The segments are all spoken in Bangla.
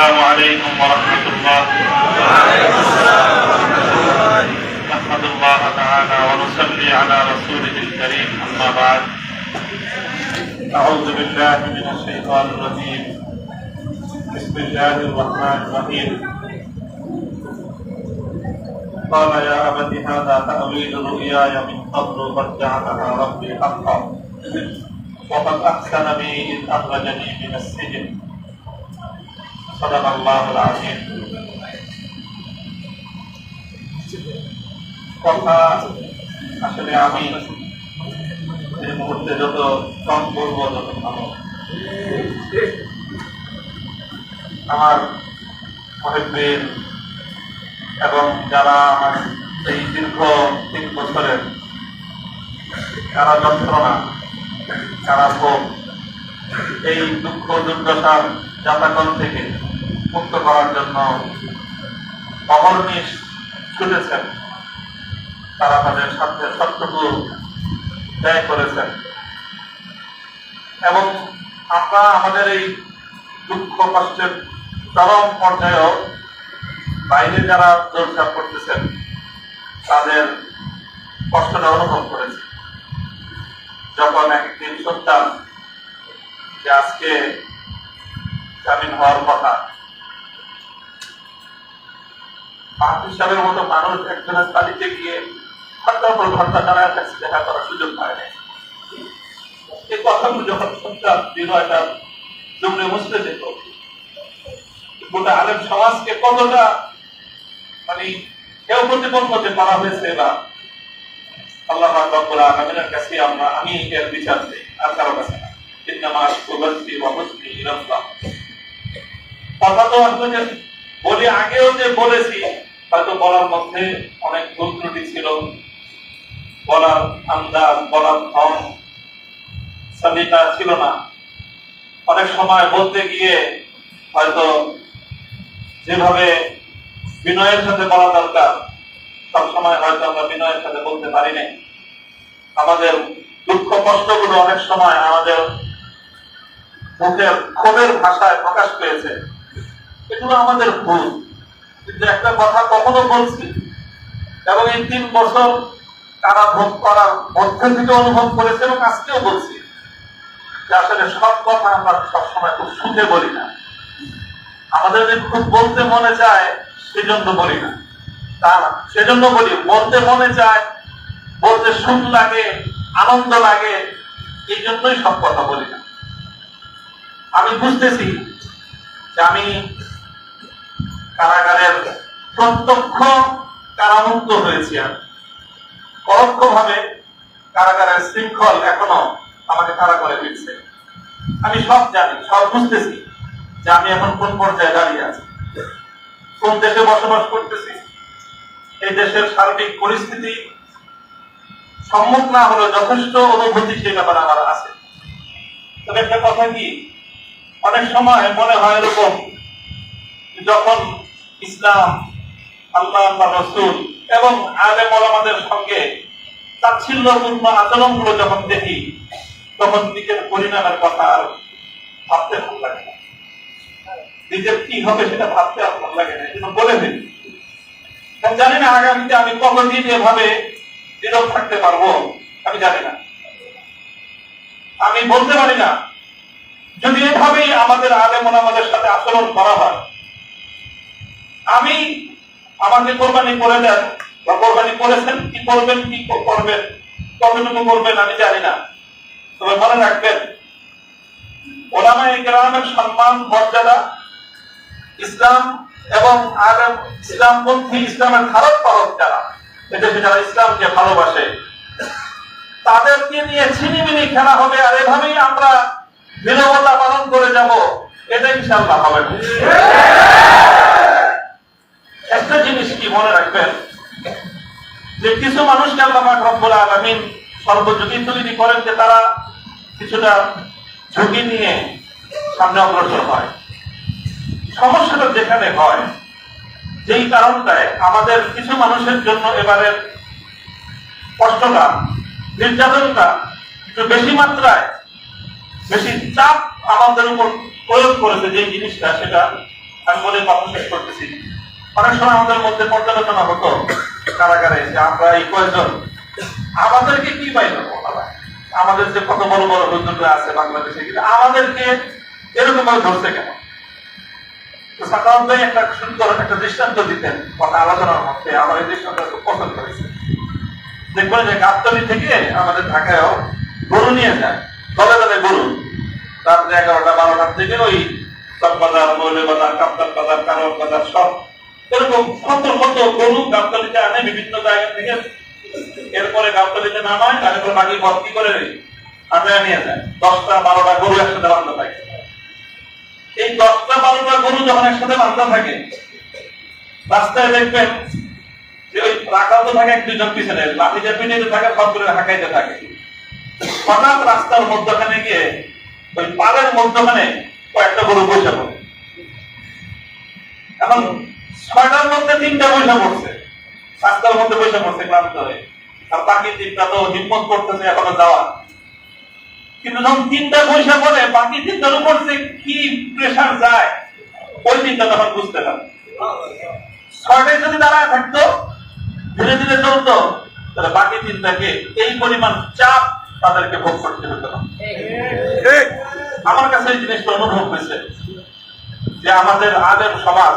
السلام عليكم ورحمة الله. نحمد الله تعالى ونصلي على رسوله الكريم. أما بعد. أعوذ بالله من الشيطان الرجيم. بسم الله الرحمن الرحيم. قال يا أبت هذا تأويل رؤياي من قبل قد جعلها ربي حقا. وقد أحسن بي إذ أخرجني من السجن. صدق الله العظيم কথা আসলে আমি এই মুহূর্তে যত কম বলবো তত ভালো আমার মহিবীর এবং যারা আমার এই দীর্ঘ তিন বছরের কারা যন্ত্রণা কারা ভোগ এই দুঃখ দুর্দশার যাতাকল থেকে মুক্ত করার জন্য অহর্নিশ ছুটেছেন। তারা তাদের সাথে সবটুকু ব্যয় করেছেন। এবং আমরা আমাদের এই দুঃখ, কষ্টের চরম পর্যায়েও বাইরে যারা দৌড়ঝাপ করতেছেন তাদের কষ্টটা অনুভব করেছে। যখন একদিন শুনতাম যে আজকে জামিন হওয়ার কথা মাহফিজ মতো মানুষ একজনের তালিতে গিয়ে ঘণ্টার পর ঘণ্টা দাঁড়ায় কাছে দেখা করার সুযোগ পায় না এই কথাগুলো যখন শুনতাম হৃদয়টা জমলে মুসলে যেত। গোটা আলেম সমাজকে কতটা মানে কেউ প্রতিপন্নতে করা হয়েছে বা আল্লাহ রব্বুল আলামিনের কাছে আমরা, আমি এর বিচার চাই, আর কারও কাছে না। ইন্নামা হুসনি ইলাল্লাহ। কথা তো আসলে বলি আগেও যে বলেছি হয়তো বলার মধ্যে অনেক ভুল ত্রুটি ছিল। বলার আন্দাজ, বলার ধন সলিকা ছিল না। অনেক সময় বলতে গিয়ে হয়তো যেভাবে বিনয়ের সাথে বলা দরকার, সব সময় হয়তো আমরা বিনয়ের সাথে বলতে পারি নাই। আমাদের দুঃখ কষ্টগুলো অনেক সময় আমাদের মুখের ক্ষোভের ভাষায় প্রকাশ পেয়েছে। এগুলো আমাদের ভুল। কিন্তু একটা কথা কখনো বলছি এবং এই তিন বছর তারা ভোগ করার মধ্যে থেকে অনুভব করেছে এবং আজকেও বলছি যে আসলে সব কথা আমরা সবসময় খুব বলি না। আমাদের যে খুব বলতে মনে চায় সেজন্য বলি না। তা না সেজন্য বলি, বলতে মনে চায়, বলতে সুখ লাগে, আনন্দ লাগে, এই জন্যই সব কথা বলি না। আমি বুঝতেছি যে আমি কারাগারের প্রত্যক্ষ কারামুক্ত হয়েছি আমি। পরোক্ষ ভাবে কারাগারের শৃঙ্খল এখনও আমাকে তারা করে দিচ্ছে। আমি সব জানি, সব বুঝতেছি যে আমি এখন কোন পর্যায়ে দাঁড়িয়ে আছি। কোন দেশে বসবাস করতেছি? এই দেশের সার্বিক পরিস্থিতি সম্মুখ না হলেও যথেষ্ট অনুভূতি সেই ব্যাপারে আমার আছে। তবে একটা কথা কি? অনেক সময় মনে হয় এরকম, যখন ইসলাম, আল্লাহ রসুল এবং আলেম ওলামাদের সঙ্গে তাচ্ছিল্যপূর্ণ আচরণগুলো যখন দেখি, তখন নিজের পরিণামের কথা আর ভাবতে ভালো লাগে না। নিজের কি হবে সেটা ভাবতে আর ভালো লাগে না, এজন্য বলে দিন জানি না আগামীতে আমি কতদিন এভাবে নীরব থাকতে পারব, আমি জানি না। আমি বলতে পারি না, যদি এভাবেই আমাদের আলেম ওলামাদের সাথে আচরণ করা হয় আমি আমাকে কোরবানি করে দেন, বা কোরবানি করেছেন, কি করবেন কি করবেন, কতটুকু করবেন আমি জানি না তবে মনে রাখবেন ওলামাই গ্রামের সম্মান, মর্যাদা ইসলাম এবং আলেম ইসলামপন্থী ইসলামের ধারক পালক যারা এদেশে যারা ইসলামকে ভালোবাসে, তাদেরকে নিয়ে ছিনিমিনি খেলা হবে, আর এভাবেই আমরা নিরবতা পালন করে যাব, এটা ইনশাল্লাহ হবে। একটা জিনিস কি মনে রাখবেন? যে কিছু মানুষকে আল্লাহ রব্বুল আলামিন সর্বযোগী তৈরি করেন যে তারা কিছুটা ঝুঁকি নিয়ে সামনে অগ্রসর হয়। সমস্যাটা যেখানে হয়, যেই কারণটায় আমাদের কিছু মানুষের জন্য এবারের কষ্টটা, নির্যাতনটা একটু বেশি মাত্রায় বেশি চাপ আমাদের উপর প্রয়োগ করেছে যে জিনিসটা, সেটা আমি মনে কথা শেষ করতেছি। অনেক সময় আমাদের মধ্যে পর্যালোচনা হতো কারাগারে যে আমরা এই কয়েকজন। আমাদেরকে কি পাইল? আমাদের যে কত বড় বড় হুজুররা আছে বাংলাদেশে, কিন্তু আমাদেরকে এরকম ভাবে ধরছে কেন? সাধারণত একটা সুন্দর একটা দৃষ্টান্ত দিতেন কথা আলোচনার মধ্যে। আমার এই দৃষ্টান্ত খুব পছন্দ দেখবেন যে গাবতলি থেকে আমাদের ঢাকায়ও গরু নিয়ে যায়। দলে দলে গরু। রাত্রে এগারোটা, বারোটার থেকে ওই চকবাজার মৌলে বাজার কাপ্তান বাজার কারণ বাজার সব এরকম কত কত গরু গাবতলিতে আনে বিভিন্ন জায়গা থেকে? এরপরে গাবতলিতে নামায় তারপরে বাকি ভর্তি করে আটে নিয়ে যায়। দশটা, বারোটা গরু একসাথে বান্ধা থাকে। এই দশটা, বারোটা গরু যখন একসাথে বান্ধা থাকে, রাস্তায় দেখবেন যে ওই রাখাল তো থাকে এক দুজন পিছনে লাঠি লাঠিতে পিটিতে থাকে সব করে হাঁকাইতে থাকে। হঠাৎ রাস্তার মধ্যখানে গিয়ে ওই পালের মধ্যখানে কয়েকটা গরু বসে পড়ে। এখন ছয়টার মধ্যে তিনটা পয়সা পড়ছে। রাস্তার মধ্যে পয়সা পড়ছে ক্লান্ত হয়ে। আর বাকি তিনটা তো হিম্মত করতেছে এখনও যাওয়া কিন্তু যখন তিনটা পয়সা পড়ে বাকি তিনটার উপর যে কি প্রেশার যায় ওই তিনটা তখন বুঝতে পারে। ছয়টায় যদি দাঁড়ায় থাকতো ধীরে ধীরে চলতো তাহলে বাকি তিনটাকে এই পরিমাণ চাপ তাদেরকে ভোগ করতে হতো। না আমার কাছে এই জিনিসটা অনুভব হয়েছে যে আমাদের আলেম সমাজ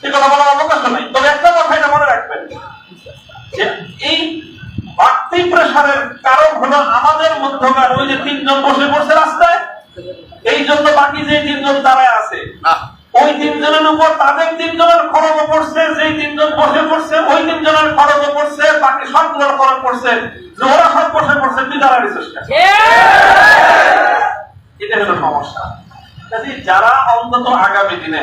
সে কথা বলার অবকাশ নাই। তবে একটা কথা এটা মনে রাখবেন। যে এই বাড়তি প্রেশারের কারণ হলো আমাদের মধ্যকার ওই যে তিনজন বসে পড়ছে রাস্তায় এই জন্য বাকি যে তিনজন দাঁড়ায় আছে ওই তিনজনের উপর তাদের তিনজনের খরচ পড়ছে যেই তিনজন বসে পড়ছে ওই তিনজনের খরচ পড়ছে বাকি সবগুলোর খরচ পড়ছে যে ওরা সব বসে পড়ছে তুই চেষ্টা। এটা হলো সমস্যা। কাজে যারা অন্তত আগামী দিনে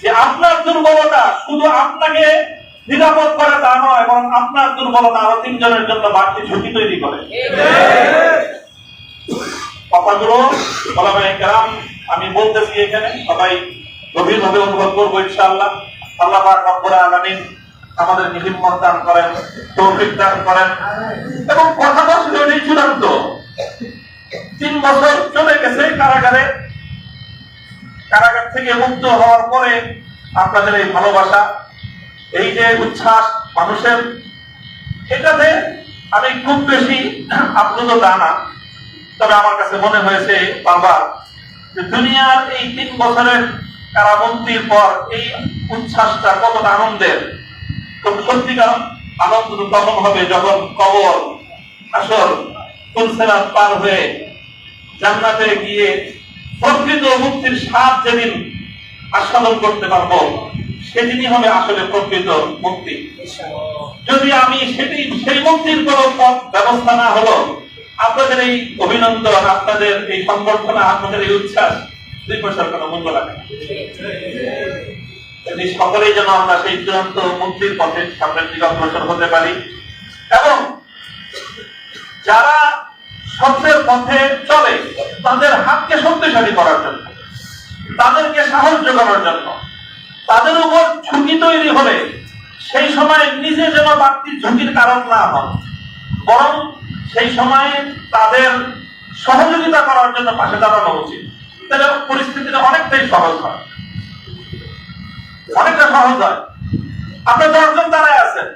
যে আপনার দুর্বলতা শুধু আপনাকে নিরাপদ করে তা নয় এবং আপনার দুর্বলতা আরও তিনজনের জন্য বাড়তি ঝুঁকি তৈরি করে। কথাগুলো আমি বলতেছি এখানে, সবাই গভীরভাবে অনুভব করব ইনশাআল্লাহ। আল্লাহ পাক আলামিন আমাদেরকে হিম্মত দান করেন, তৌফিক দান করেন। এবং কথাটা ছিল এটাই চূড়ান্ত। তিন বছর চলে গেছে কারাগার থেকে মুক্ত হওয়ার পরে আপনাদের এই ভালোবাসা, এই যে উচ্ছ্বাস মানুষের, এটাতে আমি খুব বেশি আপ্লুত তা না। তবে আমার কাছে মনে হয়েছে বারবার যে দুনিয়ার এই তিন বছরের কারাবন্দির পর এই উচ্ছ্বাসটা কতটা আনন্দের। তো সত্যিকার আনন্দ তো তখন হবে যখন কবর, আসর তুলসেরাত পার হয়ে জান্নাতে গিয়ে প্রকৃত মুক্তির স্বাদ যেদিন আস্বাদন করতে পারব, সেদিনই হবে আসলে প্রকৃত মুক্তি। যদি আমি সেটি সেই মুক্তির কোন ব্যবস্থা না হলো, আপনাদের এই অভিনন্দন, আপনাদের এই সম্বর্ধনা আপনাদের এই উচ্ছ্বাস, দুই পয়সার কোনো মূল্য লাগে যদি সকলেই যেন আমরা সেই চূড়ান্ত মুক্তির পথে সামনের দিকে অগ্রসর হতে পারি। এবং যারা সত্যের পথে চলে, তাদের হাতকে শক্তিশালী করার জন্য। তাদেরকে সাহস যোগানোর জন্য। তাদের উপর ঝুঁকি তৈরি হলে সেই সময় নিজে যেন বাড়তি ঝুঁকির কারণ না হন বরং সেই সময় তাদের সহযোগিতা করার জন্য পাশে দাঁড়ানো উচিত। তাহলে পরিস্থিতিটা অনেকটাই সহজ হয়। অনেকটা সহজ হয়। আপনি দশজন দাঁড়ায় আছেন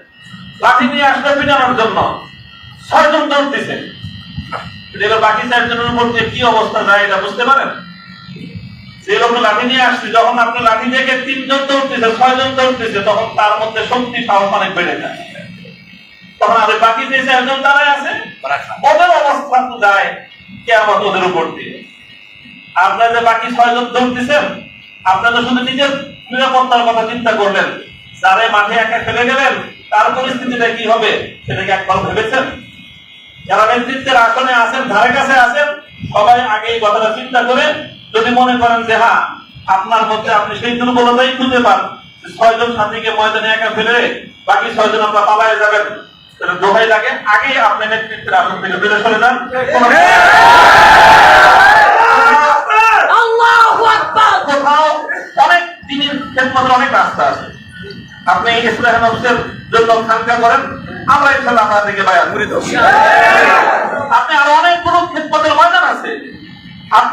লাঠি নিয়ে আসলে পিটানোর জন্য। ছয়জন দৌড় এবার বাকি চারজনের উপর কি অবস্থা যায় এটা বুঝতে পারেন? যে লোক লাঠি নিয়ে আসছে, যখন আপনি লাঠি থেকে তিনজন দৌড়তেছে ছয়জন দৌড়তেছে তখন তার মধ্যে শক্তি, সাহস অনেক বেড়ে যায়। তখন আর বাকি যে চারজন দাঁড়ায় আছে, ওদের অবস্থা তো যায় কে আমার ওদের উপর দিয়ে। আপনারা যে বাকি ছয়জন দৌড়তেছেন আপনারা শুধু নিজের নিরাপত্তার কথা চিন্তা করলেন। যারে মাঠে একা ফেলে গেলেন, তার পরিস্থিতিটা কি হবে সেটা কি একবার ভেবেছেন? যারা নেতৃত্বের আসনে আছেন, ধারে কাছে আছেন, সবাই আগে এই কথাটা চিন্তা করে যদি মনে করেন যে হ্যাঁ আপনার মধ্যে আপনি সেই দুর্বলতাই খুঁজে পান ছয়জন সাথীকে ময়দানে একা ফেলে বাকি ছয়জন আপনার পালায় যাবেন। দোহাই লাগে। আগে আপনি নেতৃত্বের আসন থেকে ফেলে সরে যান। কোথাও অনেক দিনের অনেক রাস্তা আছে। আপনি ইসলাম অফিসের জন্য খানকা করেন। আমরা ইনশাল্লাহ আপনার থেকে বায়াত আপনি আরও আছে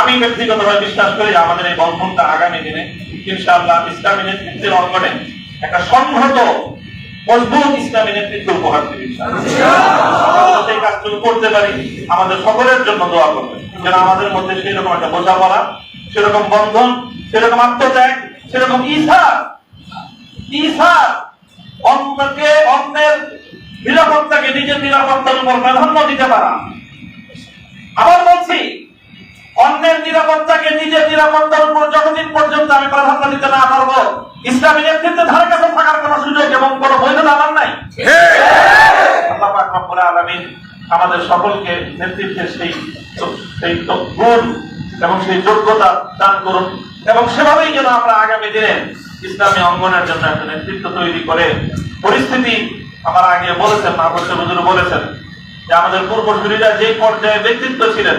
আমি ব্যক্তিগতভাবে বিশ্বাস করি আমাদের এই বন্ধনটা আগামী দিনে, ইনশাআল্লাহ ইসলামী নেতৃত্বের অঙ্গনে একটা সংহত, মজবুত ইসলামী নেতৃত্ব উপহার দেবে। আমরা কাজটুকু করতে পারি, আমাদের সকলের জন্য দোয়া করবেন যেন আমাদের মধ্যে সেরকম একটা বোঝাপড়া, সেরকম বন্ধন, সেরকম আত্মত্যাগ, সেরকম ইসার ইসার অন্যকে অন্যের নিরাপত্তাকে নিজের নিরাপত্তার উপর প্রাধান্য দিতে পারা আবার বলছি অন্যের নিরাপত্তাকে নিজের নিরাপত্তার উপর যতদিন পর্যন্ত আমি প্রাধান্য দিতে না পারব, ইসলামী নেতৃত্বে ধারে কাছে থাকার কোন সুযোগ এবং কোন বৈধতা আমার নাই। আল্লাহ পাক রব্বুল আলামিন আমাদের সকলকে নেতৃত্বের সেই সেই গুণ এবং সেই যোগ্যতা দান করুন এবং সেভাবেই যেন আমরা আগামী দিনে ইসলামী অঙ্গনের জন্য একটা নেতৃত্ব তৈরি করে পরিস্থিতি আমার আগে বলেছেন মাহবুব বলেছেন যে আমাদের পূর্বসূরীরা যে পর্যায়ে ব্যক্তিত্ব ছিলেন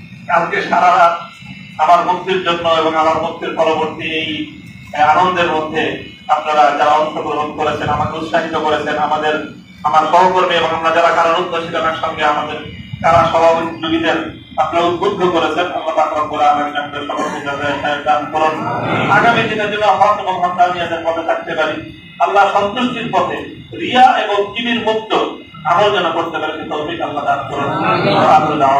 কালকে সারা রাত আমার মুক্তির জন্য এবং আমার মুক্তির পরবর্তী এই আনন্দের মধ্যে আপনারা যারা অংশগ্রহণ করেছেন, আমাকে উৎসাহিত করেছেন, আমাদের, আমার সহকর্মী এবং আমরা যারা কারারুদ্ধ ছিলেন সঙ্গে আমাদের কারা সভাপতিদের আপনারা উদ্বুদ্ধ করেছেন, আল্লাহ পাক আমাদের সকলকে জাযায়ে খায়ের দান করুন। আগামী দিনের জন্য হক এবং হকানিয়াতের পথে থাকতে পারি, আল্লাহ সন্তুষ্টির পথে রিয়া এবং কিবির মুক্ত আমল যেন করতে পারে তৌফিক আল্লাহ দান করুন। আলহামদুলিল্লাহ